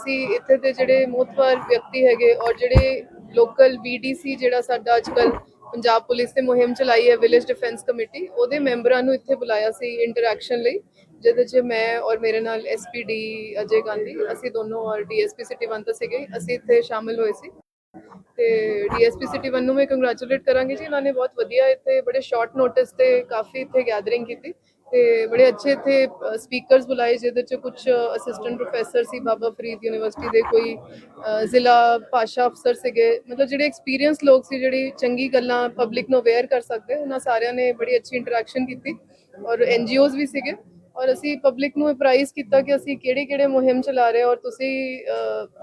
ਅਸੀਂ ਇੱਥੇ ਦੇ ਜਿਹੜੇ ਮੋਤਵਾਰ ਵਿਅਕਤੀ ਹੈਗੇ ਔਰ ਜਿਹੜੇ ਲੋਕਲ ਬੀਡੀਸੀ ਜਿਹੜਾ ਸਾਡਾ ਅੱਜਕੱਲ ਪੰਜਾਬ ਪੁਲਿਸ ਨੇ ਮੁਹਿੰਮ ਚਲਾਈ ਹੈ ਵਿਲੇਜ ਡਿਫੈਂਸ ਕਮੇਟੀ ਉਹਦੇ ਮੈਂਬਰਾਂ ਨੂੰ ਇੱਥੇ ਬੁਲਾਇਆ ਸੀ ਇੰਟਰੈਕਸ਼ਨ ਲਈ, ਜਿਹਦੇ 'ਚ ਮੈਂ ਔਰ ਮੇਰੇ ਨਾਲ ਐਸਪੀਡੀ ਅਜੇ ਗਾਂਧੀ, ਅਸੀਂ ਦੋਨੋਂ ਔਰ ਡੀਐਸਪੀ ਸਿਟੀ 1 ਤੋਂ ਸੀਗੇ, ਅਸੀਂ ਇੱਥੇ ਸ਼ਾਮਿਲ ਹੋਏ ਸੀ। ਤੇ ਡੀਐਸਪੀ ਸਿਟੀ ਵਨ ਨੂੰ ਮੈਂ ਕੰਗ੍ਰੈਚੁਲੇਟ ਕਰਾਂਗੀ ਜੀ ਇਹਨਾਂ ਨੇ ਬਹੁਤ ਵਧੀਆ ਇੱਥੇ ਬੜੇ ਸ਼ਾਰਟ ਨੋਟਿਸ ਤੇ ਕਾਫੀ ਇੱਥੇ ਗੈਦਰਿੰਗ ਕੀਤੀ। ਤੇ ਬੜੇ ਅੱਛੇ ਇੱਥੇ ਸਪੀਕਰਸ ਬੁਲਾਏ, ਜਿਹਦੇ ਚ ਕੁਝ ਅਸਿਸਟੈਂਟ ਪ੍ਰੋਫੈਸਰ ਸੀ ਬਾਬਾ ਫਰੀਦ ਯੂਨੀਵਰਸਿਟੀ ਦੇ, ਕੋਈ ਜ਼ਿਲ੍ਹਾ ਭਾਸ਼ਾ ਅਫਸਰ ਸੀਗੇ। ਮਤਲਬ ਜਿਹੜੇ ਐਕਸਪੀਰੀਅੰਸ ਲੋਕ ਸੀ, ਜਿਹੜੀ ਚੰਗੀ ਗੱਲਾਂ ਪਬਲਿਕ ਨੂੰ ਅਵੇਅਰ ਕਰ ਸਕਦੇ, ਉਹਨਾਂ ਸਾਰਿਆਂ ਨੇ ਬੜੀ ਅੱਛੀ ਇੰਟਰੈਕਸ਼ਨ ਕੀਤੀ। ਔਰ ਐਨਜੀਓਜ਼ ਵੀ ਸੀਗੇ। ਔਰ ਅਸੀਂ ਪਬਲਿਕ ਨੂੰ ਅਪਰਾਈਜ਼ ਕੀਤਾ ਕਿ ਅਸੀਂ ਕਿਹੜੇ ਕਿਹੜੇ ਮੁਹਿੰਮ ਚਲਾ ਰਹੇ ਔਰ ਤੁਸੀਂ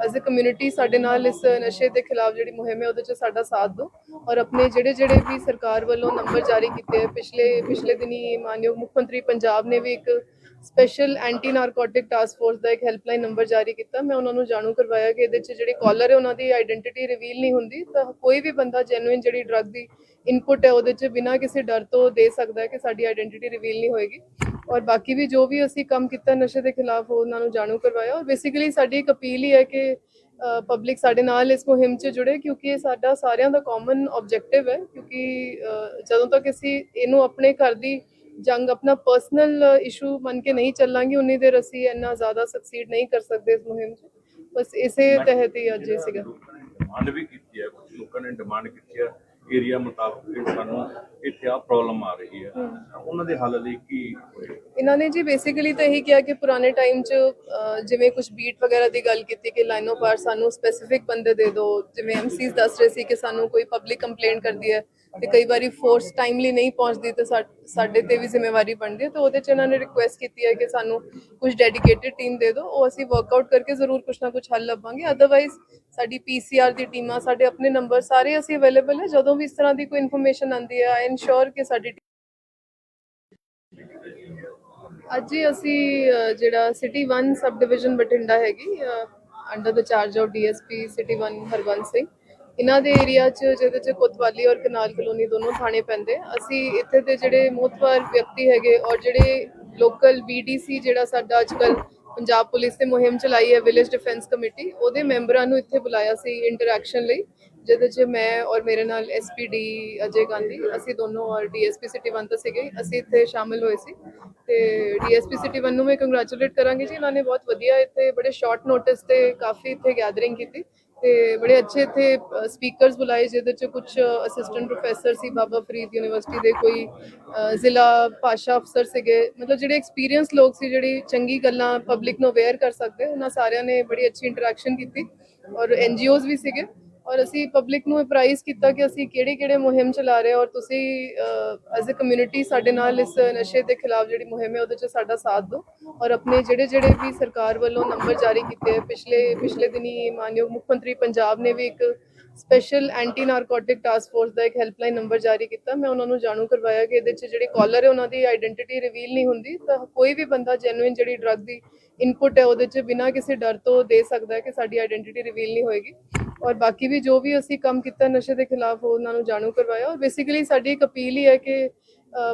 ਐਜ਼ ਅ ਕਮਿਊਨਿਟੀ ਸਾਡੇ ਨਾਲ ਇਸ ਨਸ਼ੇ ਦੇ ਖਿਲਾਫ ਜਿਹੜੀ ਮੁਹਿੰਮ ਹੈ ਉਹਦੇ 'ਚ ਸਾਡਾ ਸਾਥ ਦਿਓ ਔਰ ਆਪਣੇ ਜਿਹੜੇ ਜਿਹੜੇ ਵੀ ਸਰਕਾਰ ਵੱਲੋਂ ਨੰਬਰ ਜਾਰੀ ਕੀਤੇ ਹੈ ਪਿਛਲੇ ਪਿਛਲੇ ਦਿਨੀ ਮਾਨਯੋਗ ਮੁੱਖ ਮੰਤਰੀ ਪੰਜਾਬ ਨੇ ਵੀ ਇੱਕ special anti narcotic task force ਦਾ ਇੱਕ ਹੈਲਪਲਾਈਨ ਨੰਬਰ ਜਾਰੀ ਕੀਤਾ। ਮੈਂ ਉਹਨਾਂ ਨੂੰ ਜਾਣੂ ਕਰਵਾਇਆ ਕਿ ਇਹਦੇ 'ਚ ਜਿਹੜੇ ਕਾਲਰ ਹੈ ਉਹਨਾਂ ਦੀ ਆਇਡੈਂਟੀਟੀ ਰਿਵੀਲ ਨਹੀਂ ਹੁੰਦੀ। ਤਾਂ ਕੋਈ ਵੀ ਬੰਦਾ ਜੈਨੂਇਨ ਜਿਹੜੀ ਡਰੱਗ ਦੀ ਇਨਪੁਟ ਹੈ ਉਹਦੇ 'ਚ ਬਿਨਾਂ ਕਿਸੇ ਡਰ ਤੋਂ ਦੇ ਸਕਦਾ ਹੈ ਕਿ ਸਾਡੀ ਆਇਡੈਂਟੀਟੀ ਰਿਵੀਲ ਨਹੀਂ ਹੋਏਗੀ। ਔਰ ਬਾਕੀ ਵੀ ਜੋ ਵੀ ਅਸੀਂ ਕੰਮ ਕੀਤਾ ਨਸ਼ੇ ਦੇ ਖਿਲਾਫ ਉਹਨਾਂ ਨੂੰ ਜਾਣੂ ਕਰਵਾਇਆ। ਔਰ ਬੇਸਿਕਲੀ ਸਾਡੀ ਇੱਕ ਅਪੀਲ ਹੀ ਹੈ ਕਿ ਪਬਲਿਕ ਸਾਡੇ ਨਾਲ ਇਸ ਮੁਹਿੰਮ 'ਚ ਜੁੜੇ ਕਿਉਂਕਿ ਇਹ ਸਾਡਾ ਸਾਰਿਆਂ ਦਾ ਕਾਮਨ ਆਬਜੈਕਟਿਵ ਹੈ। ਕਿਉਂਕਿ ਜਦੋਂ ਤੱਕ ਅਸੀਂ ਇਹਨੂੰ ਆਪਣੇ ਘਰ ਦੀ ਜੰਗ ਆਪਣਾ ਪਰਸਨਲ ਇਸ਼ੂ ਮੰਨ ਕੇ ਨਹੀਂ ਚੱਲਾਂਗੇ ਉਨੀ ਦੇਰ ਅਸੀਂ ਇੰਨਾ ਜ਼ਿਆਦਾ ਸਕਸੀਡ ਨਹੀਂ ਕਰ ਸਕਦੇ ਇਸ ਮੁਹਿੰਮ 'ਚ। ਬਸ ਇਸੇ ਤਹਿਤ ਹੀ ਅੱਜ ਇਹ ਸੀਗਾ। ਡਿਮਾਂਡ ਵੀ ਕੀਤੀ ਹੈ ਕੁਝ ਲੋਕਾਂ ਨੇ ਡਿਮਾਂਡ ਕੀਤੀ ਹੈ ਏਰੀਆ ਮੁਤਾਬਕ ਸਾਨੂੰ ਇੱਥੇ ਆ ਪ੍ਰੋਬਲਮ ਆ ਰਹੀ ਹੈ। ਉਹਨਾਂ ਦੇ ਹੱਲ ਲਈ ਕੀ ਇਹਨਾਂ ਨੇ ਜੀ ਬੇਸਿਕਲੀ ਤਾਂ ਇਹੀ ਕਿਹਾ ਕਿ ਪੁਰਾਣੇ ਟਾਈਮ 'ਚ ਅਹ, ਜਿਵੇਂ ਕੁਝ ਬੀਟ ਵਗੈਰਾ ਦੀ ਗੱਲ ਕੀਤੀ ਕਿ ਲਾਈਨੋ ਪਾਰ ਸਾਨੂੰ ਸਪੈਸੀਫਿਕ ਬੰਦੇ ਦੇ ਦਿਓ ਜਿਵੇਂ ਐਮਸੀਸ ਦੱਸ ਰਹੇ ਸੀ ਕਿ ਸਾਨੂੰ ਕੋਈ ਪਬਲਿਕ ਕੰਪਲੇਂਟ ਕਰਦੀ ਹੈ ਤੇ ਕਈ ਵਾਰੀ ਫੋਰਸ ਟਾਈਮਲੀ ਨਹੀਂ ਪਹੁੰਚਦੀ ਤੇ ਸਾ- ਸਾਡੇ ਤੇ ਵੀ ਜ਼ਿੰਮੇਵਾਰੀ ਬਣਦੀ ਹੈ ਤਾਂ ਉਹਦੇ 'ਚ ਇਹਨਾਂ ਨੇ ਰਿਕੁਐਸਟ ਕੀਤੀ ਹੈ ਕਿ ਸਾਨੂੰ ਕੁਝ ਡੈਡੀਕੇਟਿਡ ਟੀਮ ਦੇ ਦਿਓ ਉਹ ਅਸੀਂ ਵਰਕਆਊਟ ਕਰਕੇ ਜ਼ਰੂਰ ਕੁਝ ਨਾ ਕੁਝ ਹੱਲ ਲੱਭਾਂਗੇ। ਅਦਰਵਾਈਜ਼ ਸਾਡੀ ਪੀਸੀਆਰ ਦੀ ਟੀਮਾਂ ਸਾਡੇ ਆਪਣੇ ਨੰਬਰ ਸਾਰੇ ਅਸੀਂ ਅਵੇਲੇਬਲ ਹੈ। ਜਦੋਂ ਵੀ ਇਸ ਤਰ੍ਹਾਂ ਦੀ ਕੋਈ ਇਨਫੋਰਮੇਸ਼ਨ ਆਉਂਦੀ ਹੈ ਆਈ ਇਨਸ਼ੋਰ ਕਿ ਸਾਡੀ ਅੱਜ ਹੀ ਅਸੀਂ ਅ, ਜਿਹੜਾ ਸਿਟੀ 1 ਸਬ ਡਿਵੀਜ਼ਨ ਬਠਿੰਡਾ ਹੈਗੀ under the charge of DSP city 1 Harvans Singh ਇਹਨਾਂ ਦੇ ਏਰੀਆ 'ਚ ਜਿਹਦੇ 'ਚ ਕੋਤਵਾਲੀ ਔਰ ਕਨਾਲ ਕਲੋਨੀ ਦੋਨੋਂ ਥਾਣੇ ਪੈਂਦੇ ਅਸੀਂ ਇੱਥੇ ਦੇ ਜਿਹੜੇ ਮੋਤਵਾਰ ਵਿਅਕਤੀ ਹੈਗੇ ਔਰ ਜਿਹੜੇ ਲੋਕਲ ਬੀਡੀਸੀ ਜਿਹੜਾ ਸਾਡਾ ਅੱਜਕੱਲ ਪੰਜਾਬ ਪੁਲਿਸ ਨੇ ਮੁਹਿੰਮ ਚਲਾਈ ਹੈ ਵਿਲੇਜ ਡਿਫੈਂਸ ਕਮੇਟੀ ਉਹਦੇ ਮੈਂਬਰਾਂ ਨੂੰ ਇੱਥੇ ਬੁਲਾਇਆ ਸੀ ਇੰਟਰੈਕਸ਼ਨ ਲਈ। ਜਿਹਦੇ 'ਚ ਮੈਂ ਔਰ ਮੇਰੇ ਨਾਲ ਐਸਪੀਡੀ ਅਜੇ ਗਾਂਧੀ, ਅਸੀਂ ਦੋਨੋਂ ਔਰ ਡੀਐਸਪੀ ਸਿਟੀ ਵਨ ਤੋਂ ਸੀਗੇ, ਅਸੀਂ ਇੱਥੇ ਸ਼ਾਮਿਲ ਹੋਏ ਸੀ ਤੇ ਡੀਐਸਪੀ ਸਿਟੀ ਵਨ ਨੂੰ ਮੈਂ ਕੰਗ੍ਰੈਚੁਲੇਟ ਕਰਾਂਗੀ ਜੀ, ਇਹਨਾਂ ਨੇ ਬਹੁਤ ਵਧੀਆ ਇੱਥੇ ਬੜੇ ਸ਼ਾਰਟ ਨੋਟਿਸ ਤੇ ਕਾਫੀ ਇੱਥੇ ਗੈਦਰਿੰਗ ਕੀਤੀ ਤੇ ਬੜੇ ਅੱਛੇ ਇੱਥੇ ਸਪੀਕਰਸ ਬੁਲਾਏ, ਜਿਹਦੇ ਚ ਕੁਝ ਅਸਿਸਟੈਂਟ ਪ੍ਰੋਫੈਸਰ ਸੀ, ਬਾਬਾ ਫਰੀਦ ਯੂਨੀਵਰਸਿਟੀ ਦੇ ਕੋਈ ਜ਼ਿਲ੍ਹਾ ਭਾਸ਼ਾ ਅਫਸਰ ਸੀਗੇ। ਮਤਲਬ ਜਿਹੜੇ ਐਕਸਪੀਰੀਅੰਸ ਲੋਕ ਸੀ, ਜਿਹੜੀ ਚੰਗੀ ਗੱਲਾਂ ਪਬਲਿਕ ਨੂੰ ਅਵੇਅਰ ਕਰ ਸਕਦੇ, ਉਹਨਾਂ ਸਾਰਿਆਂ ਨੇ ਬੜੀ ਅੱਛੀ ਇੰਟਰੈਕਸ਼ਨ ਕੀਤੀ ਔਰ ਐਨਜੀਓਜ਼ ਵੀ ਸੀਗੇ। ਔਰ ਅਸੀਂ ਪਬਲਿਕ ਨੂੰ ਅਪਰਾਈਜ਼ ਕੀਤਾ ਕਿ ਅਸੀਂ ਕਿਹੜੇ ਕਿਹੜੇ ਮੁਹਿੰਮ ਚਲਾ ਰਹੇ ਹਾਂ ਔਰ ਤੁਸੀਂ ਐਜ਼ ਅ ਕਮਿਊਨਿਟੀ ਸਾਡੇ ਨਾਲ ਇਸ ਨਸ਼ੇ ਦੇ ਖਿਲਾਫ ਜਿਹੜੀ ਮੁਹਿੰਮ ਹੈ ਉਹਦੇ 'ਚ ਸਾਡਾ ਸਾਥ ਦਿਓ। ਔਰ ਆਪਣੇ ਜਿਹੜੇ ਜਿਹੜੇ ਵੀ ਸਰਕਾਰ ਵੱਲੋਂ ਨੰਬਰ ਜਾਰੀ ਕੀਤੇ ਹੈ ਪਿਛਲੇ ਪਿਛਲੇ ਦਿਨੀ ਮਾਨਯੋਗ ਮੁੱਖ ਮੰਤਰੀ ਪੰਜਾਬ ਨੇ ਵੀ ਇੱਕ special anti narcotic task force ਦਾ ਇੱਕ ਹੈਲਪਲਾਈਨ ਨੰਬਰ ਜਾਰੀ ਕੀਤਾ। ਮੈਂ ਉਹਨਾਂ ਨੂੰ ਜਾਣੂ ਕਰਵਾਇਆ ਕਿ ਇਹਦੇ 'ਚ ਜਿਹੜੇ ਕਾਲਰ ਹੈ ਉਹਨਾਂ ਦੀ ਆਇਡੈਂਟੀਟੀ ਰਿਵੀਲ ਨਹੀਂ ਹੁੰਦੀ। ਤਾਂ ਕੋਈ ਵੀ ਬੰਦਾ ਜੈਨੂਇਨ ਜਿਹੜੀ ਡਰੱਗ ਦੀ ਇਨਪੁਟ ਹੈ ਉਹਦੇ 'ਚ ਬਿਨਾਂ ਕਿਸੇ ਡਰ ਤੋਂ ਦੇ ਸਕਦਾ ਹੈ ਕਿ ਸਾਡੀ ਆਇਡੈਂਟੀਟੀ ਰਿਵੀਲ ਨਹੀਂ ਹੋਏਗੀ। ਔਰ ਬਾਕੀ ਵੀ ਜੋ ਵੀ ਅਸੀਂ ਕੰਮ ਕੀਤਾ ਨਸ਼ੇ ਦੇ ਖਿਲਾਫ ਉਹਨਾਂ ਨੂੰ ਜਾਣੂ ਕਰਵਾਇਆ। ਔਰ ਬੇਸਿਕਲੀ ਸਾਡੀ ਇੱਕ ਅਪੀਲ ਹੀ ਹੈ ਕਿ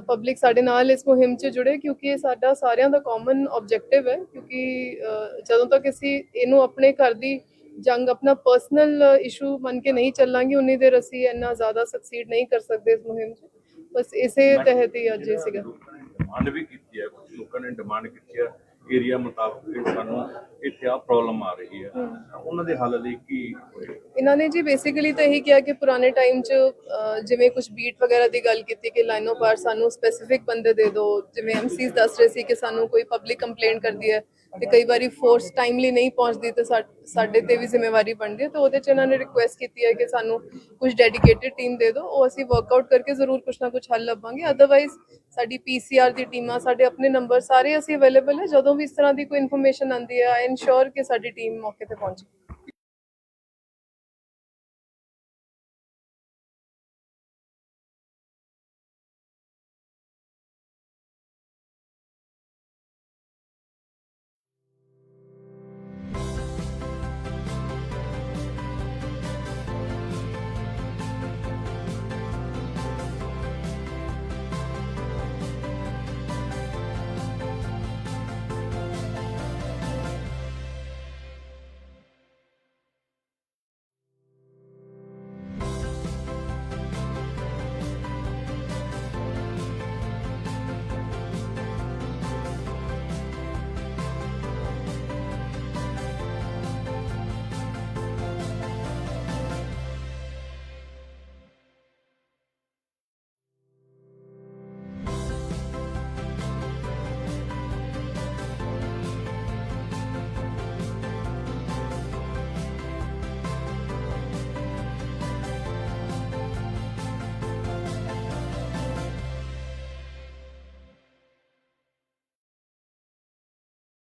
ਪਬਲਿਕ ਸਾਡੇ ਨਾਲ ਇਸ ਮੁਹਿੰਮ 'ਚ ਜੁੜੇ ਕਿਉਂਕਿ ਇਹ ਸਾਡਾ ਸਾਰਿਆਂ ਦਾ ਕਾਮਨ ਆਬਜੈਕਟਿਵ ਹੈ। ਕਿਉਂਕਿ ਜਦੋਂ ਤੱਕ ਅਸੀਂ ਇਹਨੂੰ ਆਪਣੇ ਘਰ ਦੀ ਜੰਗ ਆਪਣਾ ਪਰਸਨਲ ਇਸ਼ੂ ਮੰਨ ਕੇ ਨਹੀਂ ਚੱਲਾਂਗੇ ਉਨੀ ਦੇਰ ਅਸੀਂ ਇੰਨਾ ਜ਼ਿਆਦਾ ਸਕਸੀਡ ਨਹੀਂ ਕਰ ਸਕਦੇ ਇਸ ਮੁਹਿੰਮ 'ਚ। ਬਸ ਇਸੇ ਤਹਿਤ ਹੀ ਅੱਜ ਇਹ ਸੀਗਾ। ਡਿਮਾਂਡ ਵੀ ਕੀਤੀ ਹੈ ਕੁਝ ਲੋਕਾਂ ਨੇ ਡਿਮਾਂਡ ਕੀਤੀ ਹੈ ਏਰੀਆ ਮੁਤਾਬਕ ਸਾਨੂੰ ਇੱਥੇ ਆ ਪ੍ਰੋਬਲਮ ਆ ਰਹੀ ਹੈ ਉਹਨਾਂ ਦੇ ਹੱਲ ਲਈ ਕੀ ਹੋਏਗਾ? ਇਹਨਾਂ ਨੇ ਜੀ ਬੇਸਿਕਲੀ ਤਾਂ ਇਹੀ ਕਿਹਾ ਕਿ ਪੁਰਾਣੇ ਟਾਈਮ 'ਚ ਜਿਵੇਂ ਕੁਝ ਬੀਟ ਵਗੈਰਾ ਦੀ ਗੱਲ ਕੀਤੀ ਕਿ ਲਾਈਨੋ ਪਾਰ ਸਾਨੂੰ ਸਪੈਸੀਫਿਕ ਬੰਦੇ ਦੇ ਦਿਓ ਜਿਵੇਂ ਐਮਸੀਸ ਦੱਸ ਰਹੇ ਸੀ ਕਿ ਸਾਨੂੰ ਕੋਈ ਪਬਲਿਕ ਕੰਪਲੇਂਟ ਕਰਦੀ ਹੈ ਤੇ ਕਈ ਵਾਰੀ ਫੋਰਸ ਟਾਈਮਲੀ ਨਹੀਂ ਪਹੁੰਚਦੀ ਤੇ ਸਾ- ਸਾਡੇ ਤੇ ਵੀ ਜ਼ਿੰਮੇਵਾਰੀ ਬਣਦੀ ਹੈ ਤਾਂ ਉਹਦੇ 'ਚ ਇਹਨਾਂ ਨੇ ਰਿਕੁਐਸਟ ਕੀਤੀ ਹੈ ਕਿ ਸਾਨੂੰ ਕੁਝ ਡੈਡੀਕੇਟਿਡ ਟੀਮ ਦੇ ਦਿਓ ਉਹ ਅਸੀਂ ਵਰਕਆਊਟ ਕਰਕੇ ਜ਼ਰੂਰ ਕੁਝ ਨਾ ਕੁਝ ਹੱਲ ਲੱਭਾਂਗੇ। ਅਦਰਵਾਈਜ਼ ਸਾਡੀ ਪੀਸੀਆਰ ਦੀ ਟੀਮਾਂ ਸਾਡੇ ਆਪਣੇ ਨੰਬਰ ਸਾਰੇ ਅਸੀਂ ਅਵੇਲੇਬਲ ਹੈ। ਜਦੋਂ ਵੀ ਇਸ ਤਰ੍ਹਾਂ ਦੀ ਕੋਈ ਇਨਫੋਰਮੇਸ਼ਨ ਆਉਂਦੀ ਹੈ ਆਈ ਇਨਸ਼ੋਰ ਕਿ ਸਾਡੀ ਟੀਮ ਮੌਕੇ ਤੇ ਪਹੁੰਚੇ।